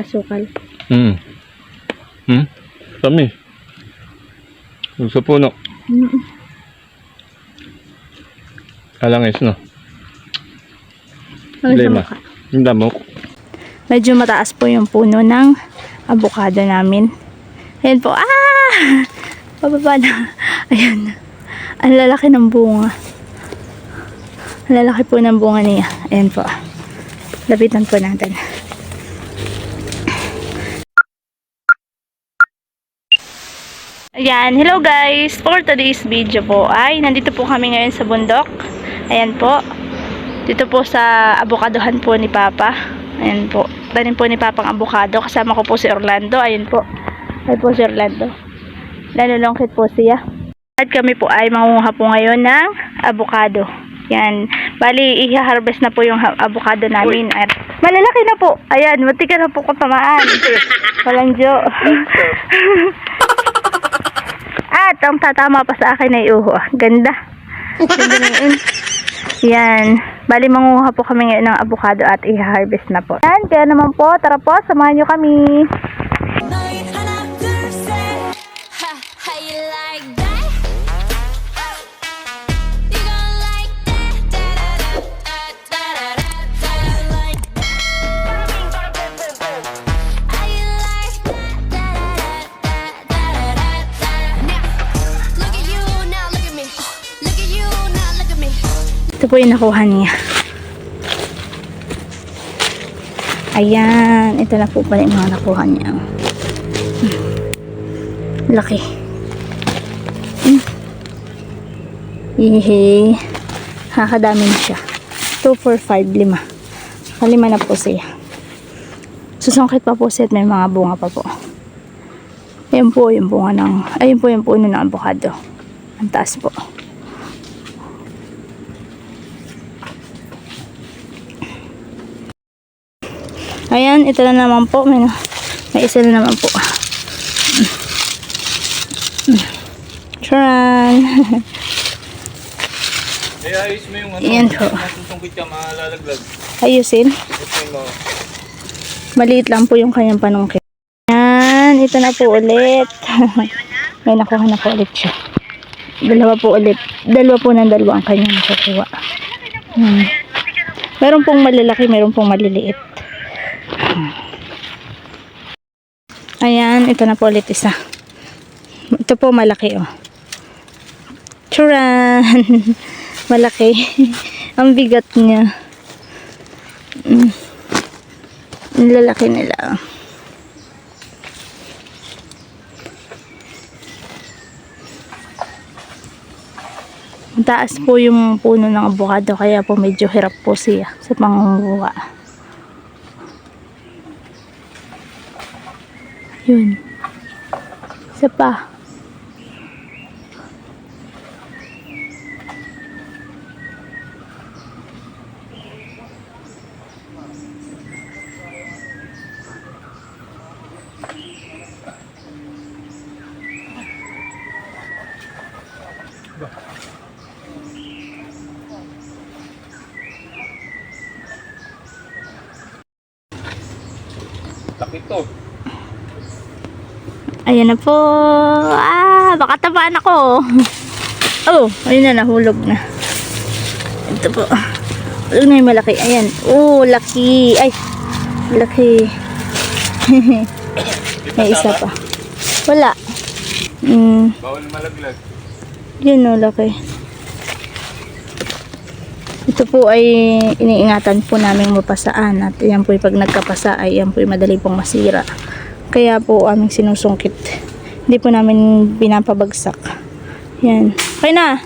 Asukal. Hmm. Hmm? Kami. Sa puno. Mm. Alangis, no? Mukha? Yung damok. Medyo mataas po yung puno ng avocado namin. Ayan po. Ah! Pababa na. Ayan. Ang lalaki ng bunga. Ang lalaki po ng bunga niya. Ayan po. Lapitan po natin. Ayan. Hello guys! For today's video po ay nandito po kami ngayon sa bundok. Ayan po. Dito po sa abokadohan po ni Papa. Ayan po. Tanim po ni Papang abokado. Kasama ko po si Orlando. Ayan po. Ayan po si Orlando. Nanulungkit po siya. At kami po ay mangunguha po ngayon ng abokado. Yan. Bali, i-harvest na po yung abokado namin. At malalaki na po. Ayan, mati ka na po katamaan. Walang jo. At ang tatama pa sa akin ay uho. Ganda. Ganda na yun. Yan. Bali, manguha po kami ngayon ng avocado at i-harvest na po. Yan, kaya naman po, tara po, samahan nyo kami. Po yung nakuha niya. Ayan, ito na po pala yung mga nakuha niya. Hmm. Laki. Hmm. Ihe. Hakadami na siya. 2, 4, 5, 5. Kalima na po siya. Susungkit pa po siya at may mga bunga pa po. Ayan po yung bunga ng, ayun po yung puno ng avocado. Ang taas po. Ayan, ito na naman po. May, may isa na naman po. Charan! Eh, ayos mo yung ano. Yan po. Masusungkit ka, malalaglag. Ayusin. Maliit lang po yung kanyang panungkit. Ayan, ito na po ulit. may nakuha na po ulit siya. Dalawa po ulit. Dalawa po ng dalawa ang kanyang nakukuha. Hmm. Meron pong malalaki, meron pong maliliit. Ito na po ulit isa. Ito po malaki oh. Churan! malaki. Ang bigat niya. Mm. Lalaki nila. Taas po yung puno ng avocado kaya po medyo hirap po siya sa pangunguha. Yun. Isa pa. Laki to. Ayan na po. Ah, baka tabaan ako. Oh, ayun na, nahulog na. Ito po. Hulog na yung malaki. Ayan. Oh, laki. Ay, laki. May isa pa. Wala. Mm, Bawal malaglag. yun oh, laki. Ito po ay iniingatan po namin mapasaan at yan po pag nagkapasa ay yan po madali pong masira. Kaya po aming sinusungkit. Hindi po namin pinapabagsak. Yan. Okay na.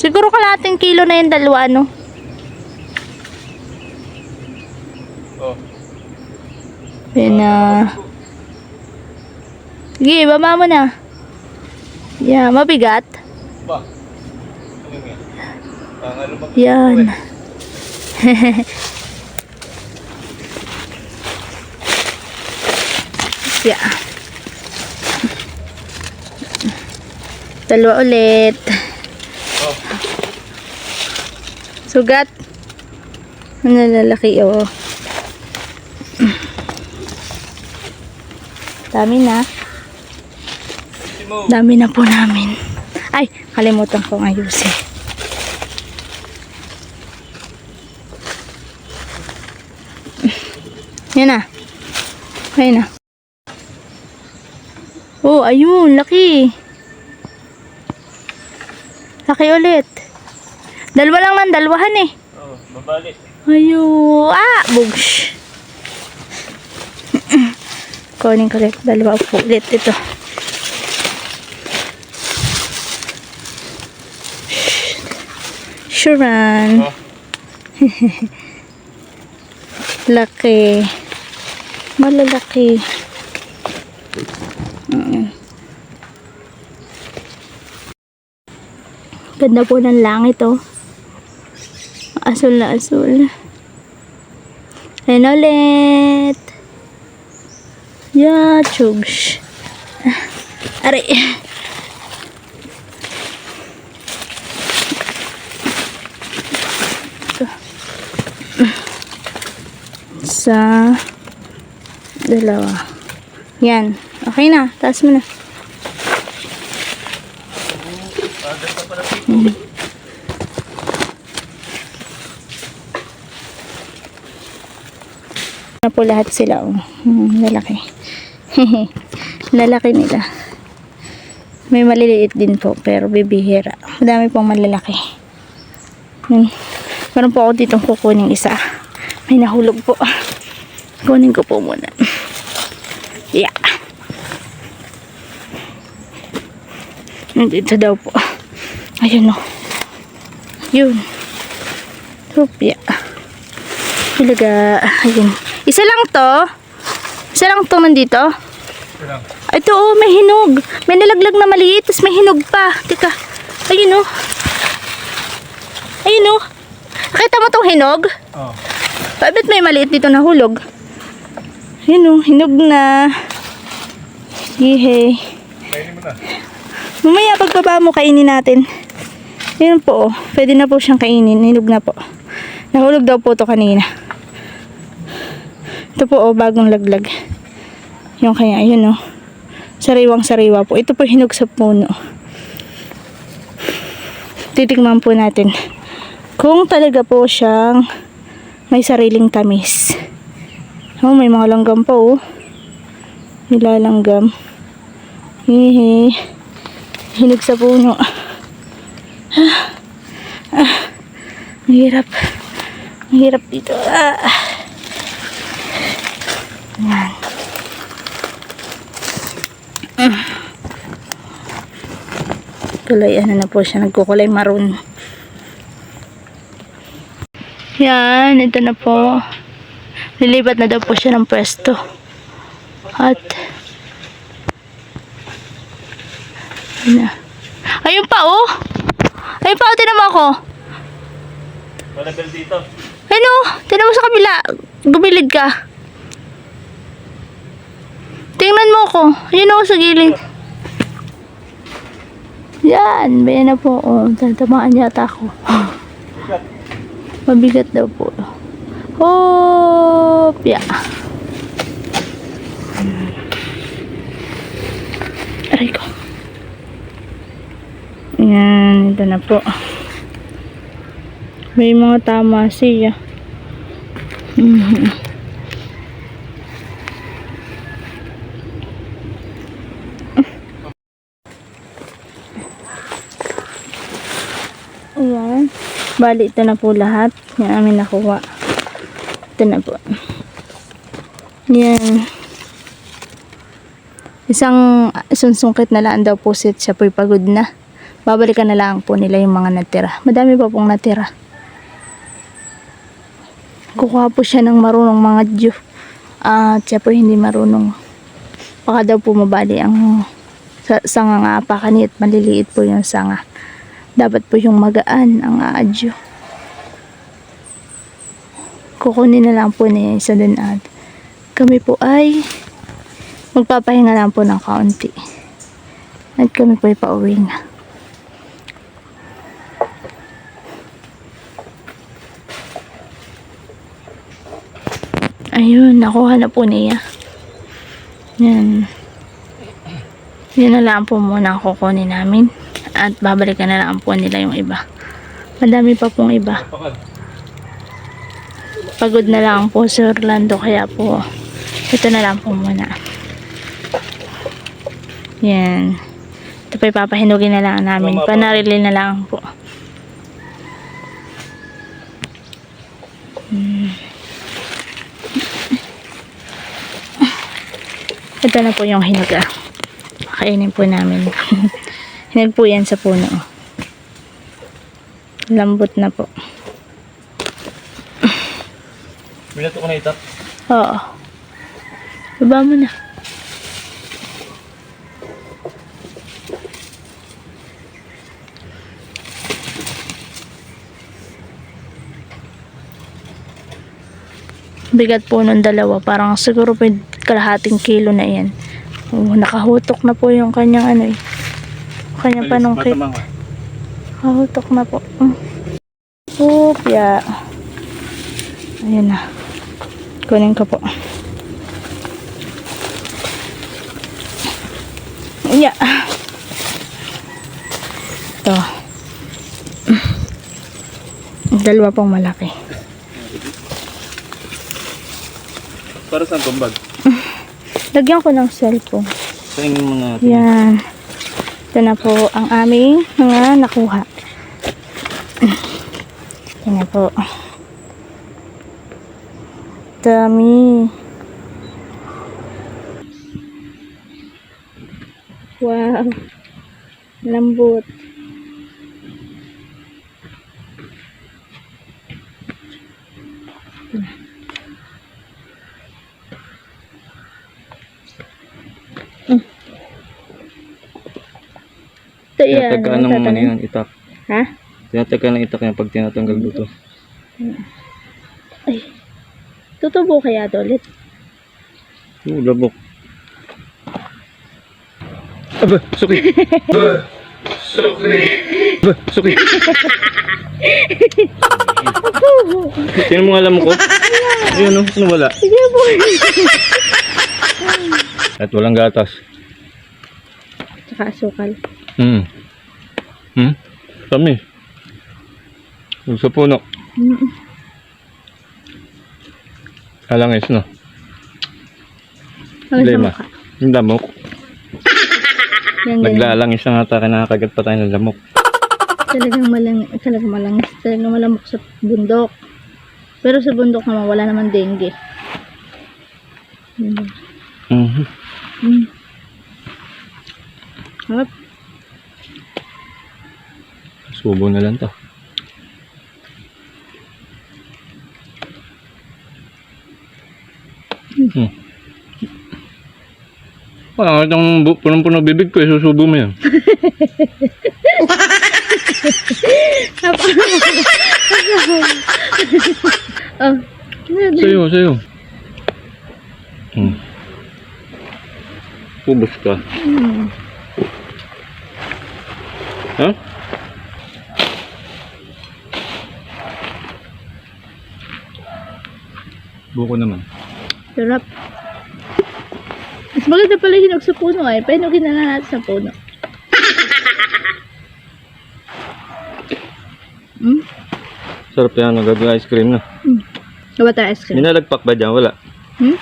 Siguro kalating kilo na yung dalawa, no? Oh. Yan na. Sige, baba mo na. Yeah, mabigat. Ba? Ano nga? Ano Yan. yeah. Dalawa ulit. Oh. Sugat. Ang lalaki, oh. Dami na. Dami na po namin. Ay, kalimutan kong ayusin. Yan na. Ayun na. Oh, ayun. Laki. Laki ulit. Dalawa lang ng dalawahan eh. Oh, babalik. Ayun. Ah! Bugs. Kunin ko ulit. Dalawa po ulit ito. Sure man. Oh. Laki. Malalaki. Mm. Ganda po ng langit oh. Asul na asul. Ayan ulit. Yeah, chugs. Aray. Sa dalawa. Yan. Okay na. Taas mo na. na po lahat sila oh. Hmm, lalaki. lalaki nila. May maliliit din po pero bibihira. Madami pong malalaki. Hmm. Meron po ako dito kukunin isa. May nahulog po. Kunin ko po muna. Yeah. Nandito daw po. Ayun o. Yun. Hoop, yeah. Talaga, ayun. Isa lang to. Isa lang to nandito. Ito oh, may hinog. May nalaglag na maliit, tapos may hinog pa. Teka. Ayun oh. Ayun oh. Nakita mo tong hinog? Oh. Bakit may maliit dito na hulog? Ayun oh, hinog na. Yehey. Kainin mo na. Mamaya pagbaba mo kainin natin. Ayun po oh. Pwede na po siyang kainin. Hinog na po. Nahulog daw po to kanina. Ito po oh, bagong laglag. Yung kaya, ayun oh. Sariwang sariwa po. Ito po hinog sa puno. Titikman po natin. Kung talaga po siyang may sariling tamis. Oh, may mga langgam pa oh. Nilalanggam. Hehe. Hinog sa puno. Ah. Ah. Ang hirap. Ang hirap dito. Ah. Yan. Kulay ano na po siya. Nagkukulay maroon. Yan. Ito na po. Lilipat na daw po siya ng pwesto. At Ayun. Ayun pa oh. Ayun pa oh. Tinan mo ako. Malagal dito. Ano? Tinan mo sa kabila. Gumilid ka. Tingnan mo ako. Ayun ako sa gilid. Yan. Bayan na po. Oh, tatamaan yata ako. Bigat. Mabigat daw po. Hop! Yeah. Aray ko. Yan. Ito na po. May mga tama siya. Mhm. Ayan. Bali, ito na po lahat. Yan amin nakuha. Ito na po. Yan. Isang sunsungkit na lang daw po siya siya po'y pagod na. Babalikan na lang po nila yung mga natira. Madami pa pong natira. Kukuha po siya ng marunong mga Diyo. At siya po hindi marunong. Baka daw po mabali ang sa, sanga nga apakan at maliliit po yung sanga. Dapat po yung magaan ang aadyo. Kukunin na lang po niya isa dun at kami po ay magpapahinga lang po ng kaunti. At kami po ay pauwi na. Ayun, nakuha na po niya. Yan. Yan na lang po muna kukunin namin. At babalikan na lang po nila yung iba. Madami pa pong iba. Pagod na lang po si Orlando kaya po ito na lang po muna. Yan. Ito pa ipapahinugin na lang namin. Panarili na lang po. Hmm. Ito na po yung hinuga. Kainin po namin. Hinag po yan sa puno. Lambot na po. Binato ko na itak. Oo. Baba mo na. Bigat po nung dalawa. Parang siguro po kalahating kilo na yan. Oh, nakahutok na po yung kanyang ano eh. Kanyang panungkit. Ka. Nakahutok na po. Mm. Upya. Ayan na. Kunin ko po. Yeah. Ito. Dalawa pong malaki. Para saan tong bag? Lagyan ko ng cellphone. Tingin mo na. Yan. Ito na po ang aming mga nakuha. Yan na po. Dami. Wow. Lambot. Ito yan. Tinatagaan ng ano yan, itak. Ha? Tinatagaan ng itak yan pag tinatanggal dito. Ay. Tutubo kaya to ulit? Oo, labok. Aba, suki. Aba, suki. Aba, suki. Sino mo alam ko? Ayun o, ano wala? Sige po. At walang gatas. Tsaka asukal. Hmm. Hmm? Kami. Yung sa puno. Mm. Halangis, no? Ang sa Lema. mukha. Yung lamok. Yan. Naglalangis na nga tayo, nakakagat pa tayo ng lamok. Talagang malang, talagang malangis. Talagang malamok sa bundok. Pero sa bundok naman, wala naman dengue. Mm. Mhm. Mm. Harap. Subo na lang to. Hmm. Parang itong punong-puno bibig ko, eh, susubo mo yan. Oh. Sa'yo, sa'yo. Hmm. Ubus ka. Ha? Buko naman. Sarap. Mas maganda pala hinog sa puno ay. Pahinugin na lang natin sa puno. Hmm? Sarap yan, nagagawin ice cream na. Gawa tayo ice cream. Minalagpak ba dyan? Wala. Hmm?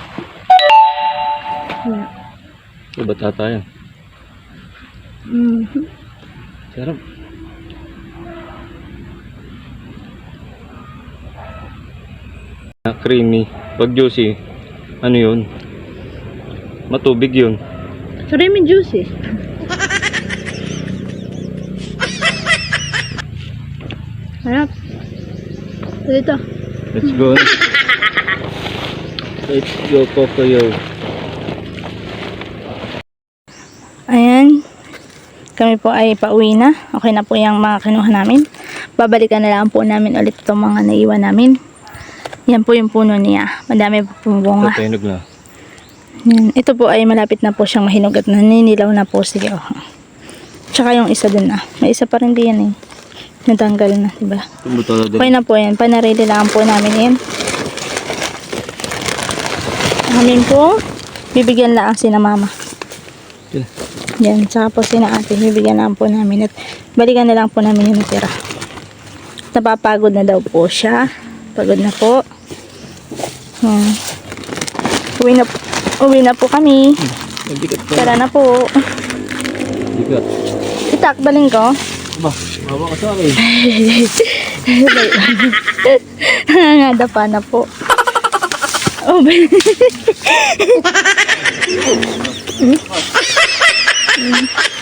Wala. Ito, batata yan. Mhm. Sarap. Ah, creamy. Pag juicy, ano yun? Matubig yun. Sorry, may juicy. Harap. Dito. Let's go. Let's go, Kokoyo. Ayan. Kami po ay pauwi na. Okay na po yung mga kinuha namin. Babalikan na lang po namin ulit itong mga naiwan namin. Yan po yung puno niya. Madami po pong bunga. Tatayinog na. Yan. Ito po ay malapit na po siyang mahinog at naninilaw na po. Sige, oh. Tsaka yung isa dun ah. May isa pa rin diyan eh. Natanggal na, diba? Tumutala din. Okay na po yan. Panarili lang po namin yan. Amin po, bibigyan lang si na mama. Yun. Yan, tsaka po si na ate, bibigyan lang po namin at balikan na lang po namin yung natira. Napapagod na daw po siya. Pagod na po. Hmm. Uwi na, uwi na po kami. Mabigat pa. Tara na po. Mabigat. Itak, daling ko. Ba, bawa ka sa akin. Nangangadapa na po. Oh, ba-